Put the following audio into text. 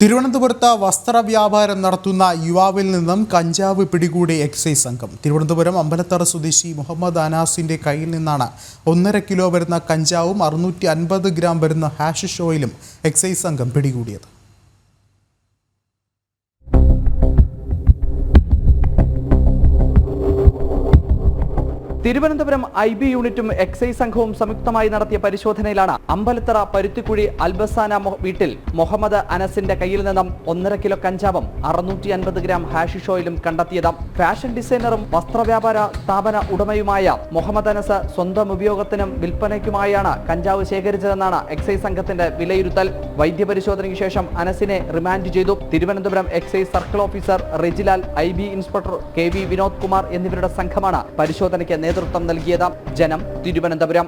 തിരുവനന്തപുരത്ത് വസ്ത്രവ്യാപാരം നടത്തുന്ന യുവാവിൽ നിന്നും കഞ്ചാവ് പിടികൂടി എക്സൈസ് സംഘം. തിരുവനന്തപുരം അമ്പലത്തറ സ്വദേശി മുഹമ്മദ് അനാസിന്റെ കയ്യിൽ നിന്നാണ് ഒന്നര കിലോ വരുന്ന കഞ്ചാവും അറുന്നൂറ്റി ഗ്രാം വരുന്ന ഹാഷിഷ് ഓയിലും എക്സൈസ് സംഘം പിടികൂടിയത്. തിരുവനന്തപുരം ഐ ബി യൂണിറ്റും എക്സൈസ് സംഘവും സംയുക്തമായി നടത്തിയ പരിശോധനയിലാണ് അമ്പലത്തറ പരുത്തിക്കുഴി അൽബസാന വീട്ടിൽ മുഹമ്മദ് അനസിന്റെ കയ്യിൽ നിന്നും ഒന്നര കിലോ കഞ്ചാവും അറുന്നൂറ്റി അൻപത് ഗ്രാം ഹാഷിഷ് ഓയിലും കണ്ടെത്തിയത്. ഫാഷൻ ഡിസൈനറും വസ്ത്രവ്യാപാര സ്ഥാപന ഉടമയുമായ മുഹമ്മദ് അനസ് സ്വന്തം ഉപയോഗത്തിനും വിൽപ്പനയ്ക്കുമായാണ് കഞ്ചാവ് ശേഖരിച്ചതെന്നാണ് എക്സൈസ് സംഘത്തിന്റെ വിലയിരുത്തൽ. വൈദ്യപരിശോധനയ്ക്ക് ശേഷം അനസിനെ റിമാൻഡ് ചെയ്തു. Thiruvananthapuram excise circle officer Rejilal I B inspector K V Vinod Kumar എന്നിവരുടെ സംഘമാണ് പരിശോധനയ്ക്ക് നേതൃത്വം നൽകിയത് ജനം തിരുവനന്തപുരം.